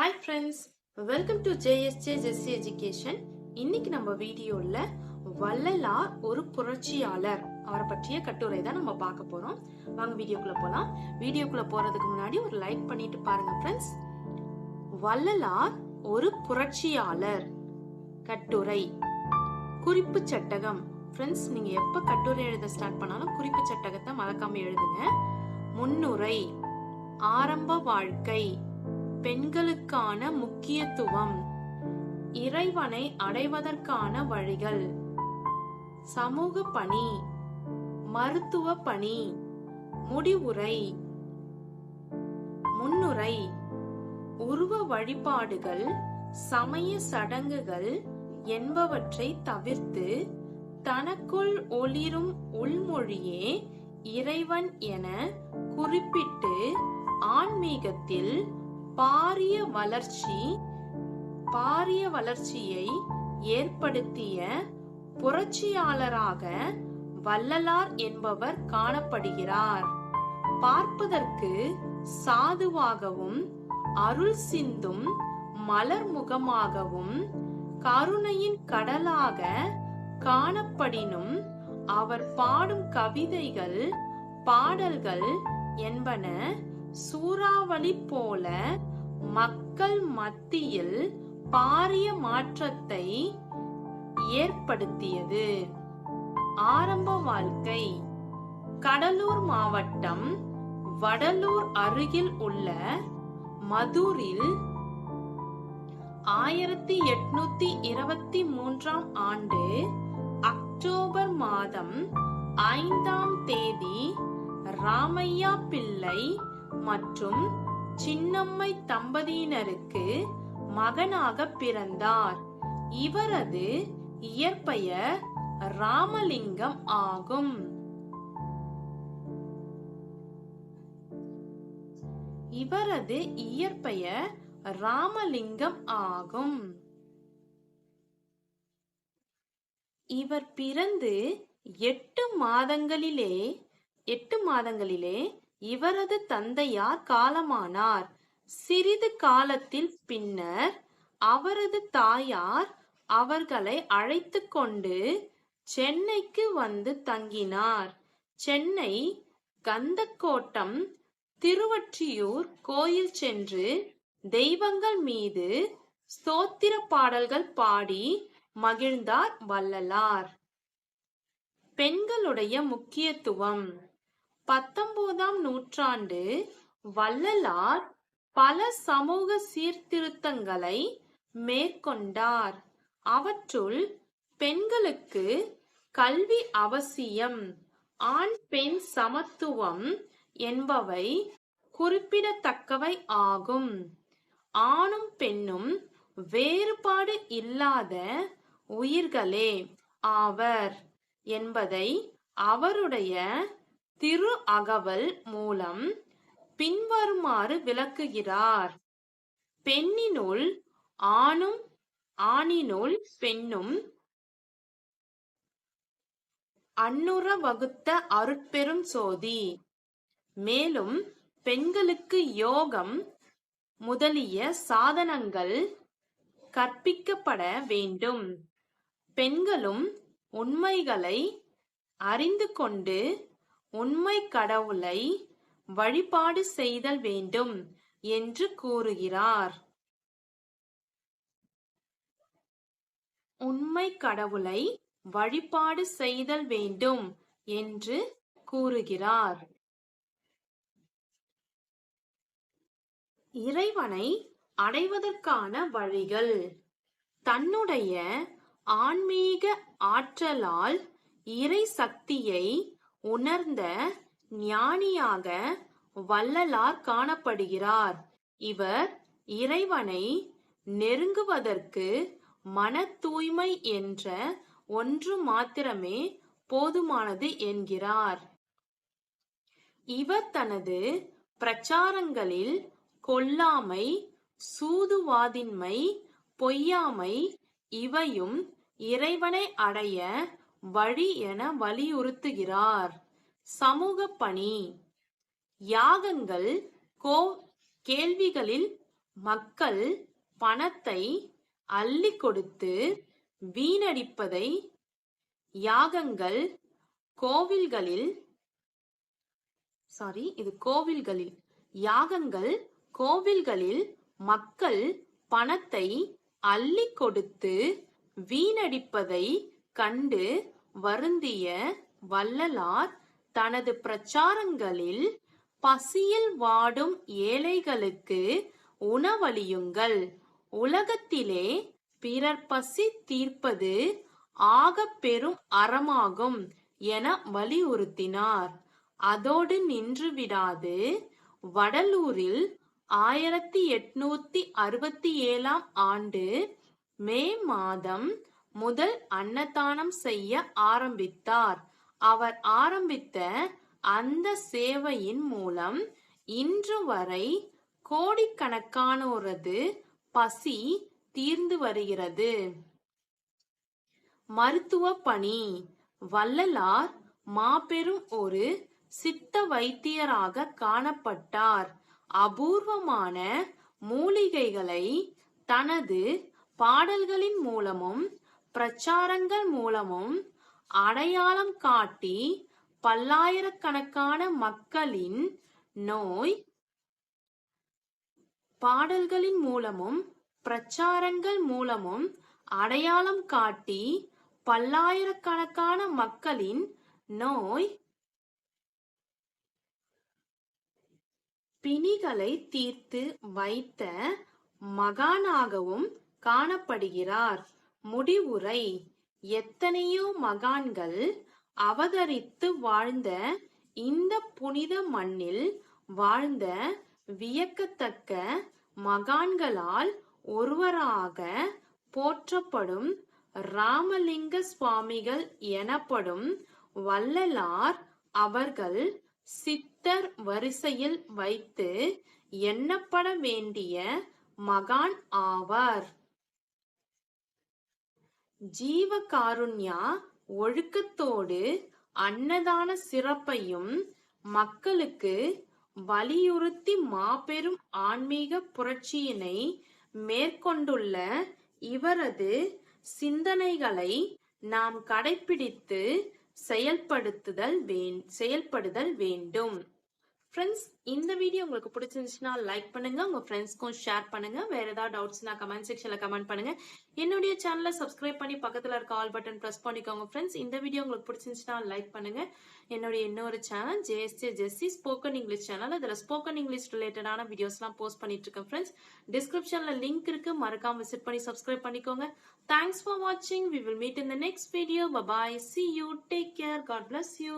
Hi friends welcome to JSJ Jessy education இன்னைக்கு நம்ம வீடியோல வள்ளலார் ஒரு புரட்சியாளர். அவரை பற்றிய கட்டுரை தான் நம்ம பார்க்க போறோம். வாங்க வீடியோக்குள்ள போலாம். வீடியோக்குள்ள போறதுக்கு முன்னாடி ஒரு லைக் பண்ணிட்டு பாருங்க ஃப்ரெண்ட்ஸ் வள்ளலார் ஒரு புரட்சியாளர். கட்டுரை. குறிப்பு சட்டகம். ஃப்ரெண்ட்ஸ் நீங்க எப்ப கட்டுரை எழுத ஸ்டார்ட் பண்ணாலும் குறிப்பு சட்டகத்தை மறக்காம எழுதுங்க. முன்னுரை. ஆரம்ப வாழ்க்கை. பெண்களுக்கான முக்கியத்துவம். இறைவனை அடைவதற்கான வழிகள். சமூக பணி மருத்துவ பணி முடிவுரை முன்னுரை உருவ வழிபாடுகள் சமய சடங்குகள் என்பவற்றை தவிர்த்து தனக்குள் ஒளிரும் உள்மொழியே இறைவன் என குறிப்பிட்டு ஆன்மீகத்தில் பாரிய வளர்ச்சி பாரிய வளர்ச்சியை ஏற்படுத்திய புரட்சியாளராக வள்ளலார் என்பவர் காணப்படுகிறார். பார்ப்பதற்கு சாதுவாகவும் அருள் சிந்தும் மலர் முகமாகவும் கருணையின் கடலாக காணப்படினும் அவர் பாடும் கவிதைகள் பாடல்கள் என்பன சூறாவளி போல மக்கள் மத்தியில் பாரிய மாற்றத்தை ஏற்படுத்தியது. ஆரம்ப வாழ்க்கை. கடலூர் மாவட்டம் வடலூர் அருகில் உள்ள மதுரில் ஆயிரத்தி எட்நூத்தி இருபத்தி மூன்றாம் ஆண்டு அக்டோபர் மாதம் ஐந்தாம் தேதி ராமையா பிள்ளை மற்றும் சின்னம்மை தம்பதியினருக்கு மகனாக பிறந்தார். இவரது இயற்பெயர் ராமலிங்கம் ஆகும். இவரது இயற்பெயர் ராமலிங்கம் ஆகும். இவர் பிறந்து எட்டு மாதங்களிலே எட்டு மாதங்களிலே இவரது தந்தையார் காலமானார். சிறிது காலத்தில் பின்னர் அவரது தாயார் அவர்களை அழைத்து கொண்டு சென்னைக்கு வந்து தங்கினார். சென்னை கந்தக்கோட்டம் திருவற்றியூர் கோயில் சென்று தெய்வங்கள் மீது ஸ்தோத்திர பாடல்கள் பாடி மகிழ்ந்தார் வள்ளலார். பெண்களுடைய முக்கியத்துவம். பத்தொன்பதாம் நூற்றாண்டு வள்ளலார் பல சமூக சீர்திருத்தங்களை மேற்கொண்டார். அவற்றுள் பெண்களுக்கு கல்வி அவசியம் ஆண் பெண் சமத்துவம் என்பவை குறிப்பிடத்தக்கவை ஆகும். ஆணும் பெண்ணும் வேறுபாடு இல்லாத உயிர்களே ஆவர் என்பதை அவருடைய திரு அகவல் மூலம் பின்வருமாறு விளக்குகிறார். பெண்ணினுள் ஆணும் ஆணினுள் பெண்ணும் அன்னுற வகுத்த அருட்பெரும் சோதி. மேலும் பெண்களுக்கு யோகம் முதலிய சாதனங்கள் கற்பிக்கப்பட வேண்டும். பெண்களும் உண்மைகளை அறிந்து கொண்டு உண்மை கடவுளை வழிபாடு செய்தல் வேண்டும் என்று கூறுகிறார். உண்மை கடவுளை வழிபாடு செய்தல் வேண்டும் என்று கூறுகிறார். இறைவனை அடைவதற்கான வழிகள். தன்னுடைய ஆன்மீக ஆற்றலால் இறை சக்தியை உணர்ந்த ஞானியாக வள்ளலார் காணப்படுகிறார். இவர் இறைவனை நெருங்குவதற்கு மன தூய்மை என்ற ஒன்று மாத்திரமே போதுமானது என்கிறார். இவர் தனது பிரச்சாரங்களில் கொல்லாமை சூதுவாதின்மை பொய்யாமை இவையும் இறைவனை அடைய வழி என வலியுறுத்துகிறார். சமூக பணி. யாகங்கள் கோ கேள்விகளில் மக்கள் பணத்தை அள்ளி கொடுத்து வீணடிப்பதை யாகங்கள் கோவில்களில் சாரி இது கோவில்களில். யாகங்கள் கோவில்களில் மக்கள் பணத்தை அள்ளி கொடுத்து வீணடிப்பதை கண்டு வருந்திய வள்ளலார் தனது பிரச்சாரங்களில் பசியில் வாடும் ஏழைகளுக்கு உணவளியுங்கள். உலகத்திலே பிறர் பசி தீர்ப்பது ஆகப் பெரும் அறமாகும் என வலியுறுத்தினார். அதோடு நின்று விடாது. வடலூரில் ஆயிரத்தி எட்நூத்தி அறுபத்தி ஏழாம் ஆண்டு மே மாதம் முதல் அன்னதானம் செய்ய ஆரம்பித்தார். அவர் ஆரம்பித்த அந்த சேவையின் மூலம் இன்று வரை கோடிக்கணக்கானோரது பசி தீர்ந்து வருகிறது. மருத்துவ பணி. வள்ளலார் மாபெரும் ஒரு சித்த வைத்தியராக காணப்பட்டார். அபூர்வமான மூலிகைகளை தனது பாடல்களின் மூலமும் பிரச்சாரங்கள் மூலமும் அடையாளம் காட்டி பல்லாயிரக்கணக்கான மக்களின் நோய் பாடல்களின் மூலமும் பிரச்சாரங்கள் மூலமும் அடையாளம் காட்டி பல்லாயிரக்கணக்கான மக்களின் நோய் பிணிகளை தீர்த்து வைத்த மகானாகவும் காணப்படுகிறார். முடிவுரை. எத்தனையோ மகான்கள் அவதரித்து வாழ்ந்த இந்த புனித மண்ணில் வாழ்ந்த வியக்கத்தக்க மகான்களால் ஒருவராக போற்றப்படும் ராமலிங்க சுவாமிகள் எனப்படும் வள்ளலார் அவர்கள் சித்தர் வரிசையில் வைத்து எண்ணப்பட வேண்டிய மகான் ஆவார். ஜீவகாருண்யா ஒழுக்கத்தோடு அன்னதான சிறப்பையும் மக்களுக்கு வலியுறுத்தி மாபெரும் ஆன்மீக புரட்சியினை மேற்கொண்டுள்ள இவரது சிந்தனைகளை நாம் கடைபிடித்து செயல்படுத்துதல் வேண் செயல்படுதல் வேண்டும். ஃப்ரெண்ட்ஸ் இந்த வீடியோ உங்களுக்கு பிடிச்சிருந்துச்சுன்னா லைக் பண்ணுங்க உங்க ஃப்ரெண்ட்ஸ்க்கும் ஷேர் பண்ணுங்க. வேற ஏதாவது டவுட்ஸ்னா கமெண்ட் செக்ஷன்ல கமெண்ட் பண்ணுங்க. என்னுடைய சேனலை சப்ஸ்கிரைப் பண்ணி பக்கத்துல இருக்க ஆல் பட்டன் பிரஸ் பண்ணிக்கோங்க ஃப்ரெண்ட்ஸ் இந்த வீடியோ உங்களுக்கு பிடிச்சிருந்துச்சுன்னா லைக் பண்ணுங்க. என்னுடைய இன்னொரு channel JSJ Jessy spoken English channel அதில் ஸ்போக்கன் இங்கிலீஷ் ரிலேட்டடான வீடியோஸ்லாம் போஸ்ட் பண்ணிட்டு இருக்கேன் ஃப்ரெண்ட்ஸ் டிஸ்கிரிப்ஷன்ல லிங்க் இருக்கு. மறக்காம விசிட் பண்ணி சப்ஸ்கிரைப் பண்ணிக்கோங்க. தேங்க்ஸ் ஃபார் வாட்சிங் we will meet in the next video bye bye see you take care God bless you